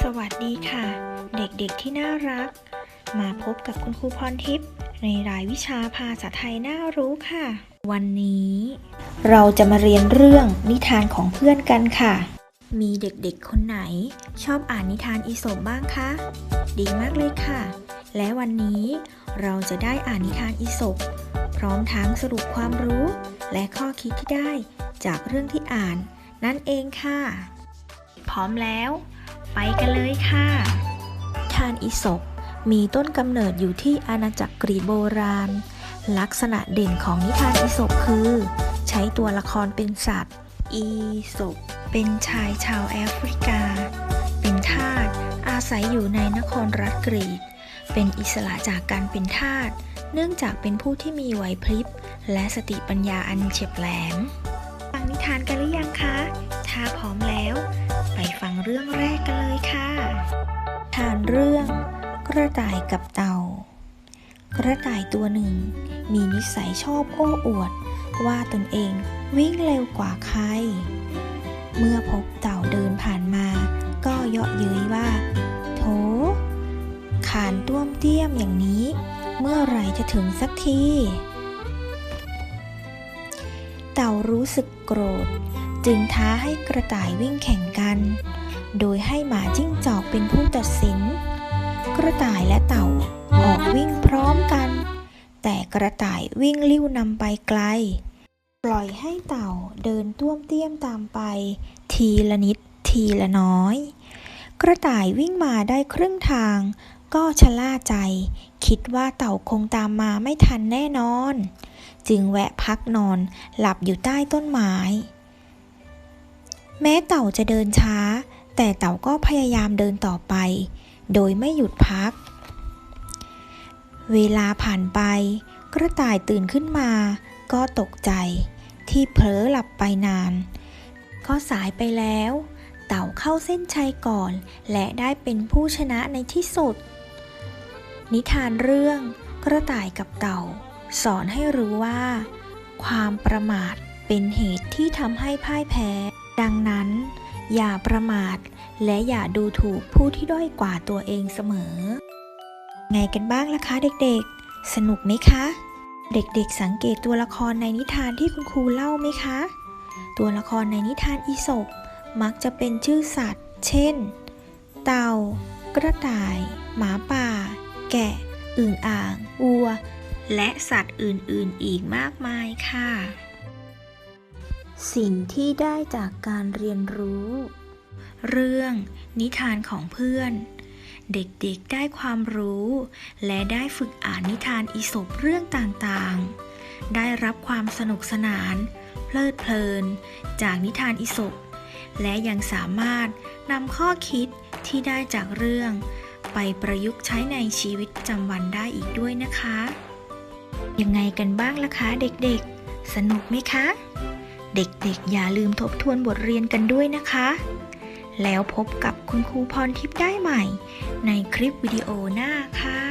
สวัสดีค่ะ เด็กๆที่น่ารัก มาพบกับคุณครูพรทิพย์ในรายวิชาภาษาไทยน่ารู้ค่ะ วันนี้ เราจะมาเรียนเรื่องนิทานของเพื่อนกันค่ะ มีเด็กๆคนไหน ชอบอ่านนิทานอีสปบ้างคะ ดีมากเลยค่ะ และวันนี้เราจะได้อ่านนิทานอีสปพร้อมทั้งสรุปความรู้ และข้อคิดที่ได้จากเรื่องที่อ่าน นั่นเองค่ะ พร้อมแล้ว ไปกันเลยค่ะนิทานอีสปมีต้นกำเนิดอยู่ที่อาณาจักรกรีกโบราณ ลักษณะเด่นของนิทานอีสปคือ ใช้ตัวละครเป็นสัตว์ อีสปเป็นชายชาวแอฟริกา เป็นทาสอาศัยอยู่ในนครรัฐกรีก เป็นอิสระจากการเป็นทาสเนื่องจากเป็นผู้ที่มีไหวพริบ และสติปัญญาอันเฉียบแหลม ฟังนิทานกันหรือยังคะ ถ้าพร้อมแล้ว ไปฟังเรื่องแรก กระต่ายตัวหนึ่ง มีนิสัยชอบโอ้อวด ว่าตนเองวิ่งเร็วกว่าใคร เมื่อพบเต่าเดินผ่านมา ก็เยาะเย้ยว่า โถ ขานต้วมเตี้ยมอย่างนี้ เมื่อไรจะถึงสักที เต่ารู้สึกโกรธ จึงท้าให้กระต่ายวิ่งแข่งกัน โดยให้หมาจิ้งจอกเป็นผู้ตัดสิน กระต่ายและเต่า วิ่งพร้อมกัน แต่กระต่ายวิ่งลิ้วนำไปไกล ปล่อยให้เต่าเดินต้วมเตี้ยมตามไป ทีละนิดทีละน้อย กระต่ายวิ่งมาได้ครึ่งทาง ก็ชะล่าใจ คิดว่าเต่าคงตามมาไม่ทันแน่นอน จึงแวะพักนอนหลับอยู่ใต้ต้นไม้ แม้เต่าจะเดินช้า แต่เต่าก็พยายามเดินต่อไป โดยไม่หยุดพัก เวลาผ่านไป กระต่ายตื่นขึ้นมา ก็ตกใจ ที่เผลอหลับไปนาน ก็สายไปแล้ว เต่าเข้าเส้นชัยก่อน และได้เป็นผู้ชนะในที่สุด นิทานเรื่อง กระต่ายกับเต่า สอนให้รู้ว่า ความประมาทเป็นเหตุที่ทำให้พ่ายแพ้ ดังนั้น อย่าประมาท และอย่าดูถูกผู้ที่ด้อยกว่าตัวเองเสมอ ไงกันบ้างล่ะคะเด็กๆ สนุกไหมคะ เด็กๆสังเกตตัวละครในนิทานที่คุณครูเล่าไหมคะ ตัวละครในนิทานอีสปมักจะเป็นชื่อสัตว์ เช่น เต่า กระต่าย หมาป่า แกะ อึ่งอ่างวัว และสัตว์อื่นๆ อีกมากมายค่ะ สิ่งที่ได้จากการเรียนรู้ เรื่อง นิทานของเพื่อน เด็กๆได้ความรู้ และได้ฝึกอ่านนิทานอีสปเรื่องต่างๆ ได้รับความสนุกสนาน เพลิดเพลิน จากนิทานอีสปและยังสามารถนำข้อคิดที่ได้จากเรื่อง ไปประยุกต์ใช้ในชีวิตประจำวันได้อีกด้วยนะคะ ยังไงกันบ้างล่ะคะเด็กๆ สนุกไหมคะ เด็กๆ อย่าลืมทบทวนบทเรียนกันด้วยนะคะ แล้วพบกับคุณครูพรทิพย์ได้ใหม่ ในคลิปวิดีโอหน้าค่ะ